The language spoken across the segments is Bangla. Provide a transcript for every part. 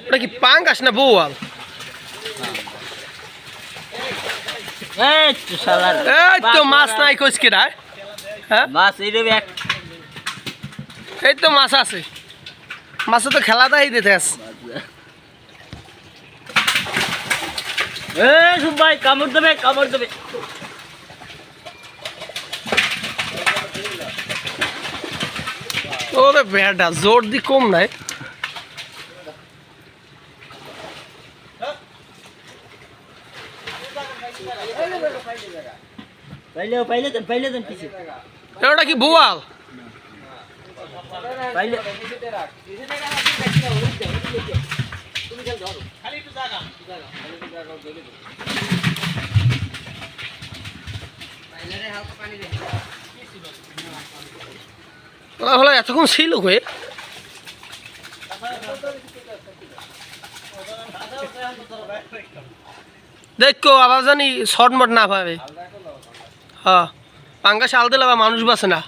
ওটা কি পাঙ্গাস না বৌয়াল? এই তো এই মাছ নাই কচকে রায় হ্যাঁ? মাছ এক। এই তো মাছ আছে। মাছে তো খেলা দেয় দিতে আছে এ সুভাই কামড় দেবে কামড় দেবে। ওরে বেটা জোর দি কম নাই। পাইলে পাইলে দেন পাইলে দেন এ, ওটা কি বোয়াল পাইলে হলো এতক্ষণ ছিল হয়ে দেখো, আবার জানি শর্ট মট না পাবে। হ্যাঁ পাঙ্গা শাল দিলে আবার মানুষ বাসে না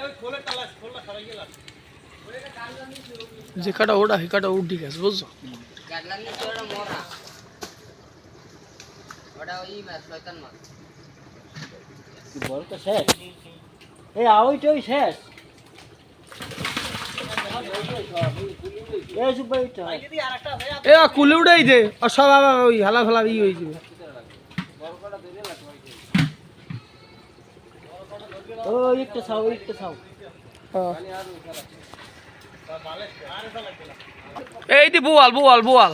এই খোলে তালা খোলা খারাই গেল যে কাটা ওটা হে কাটা উঠ ঠিক বুঝছ? বল শেষ এই আওইটা শেষ এই সুভাই ওইটা যদি আরেকটা আছে এ কুলে উড়াই দে। আর সব ওই হালা ফেলা ই হয়ে যাবে। ও একটা ছাও একটা হ্যাঁ। এই দি বোয়াল বোয়াল বোয়াল।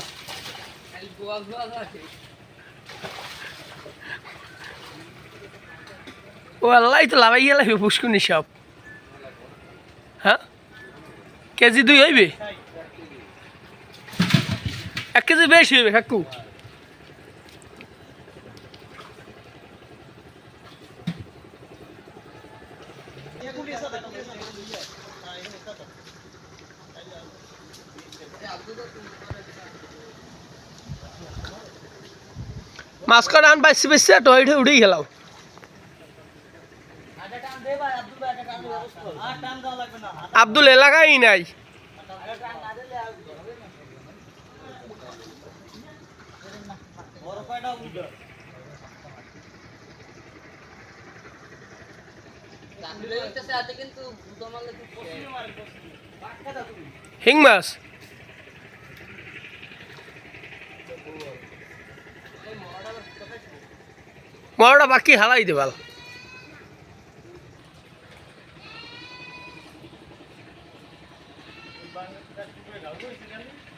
ও আল্লাহ তো লাভাই গেলে পুষ্কুনি সব। হ্যাঁ? কেজি দুই হইবে? এক কেজি বেশি হইবে, কাকু। মাছ কাটা আন উঠেই গেলাম আর দেওয়া লাগবে আব্দুল এলাকায় নাই। হিং মাছ? মরটা বাকি হালাই দেবাল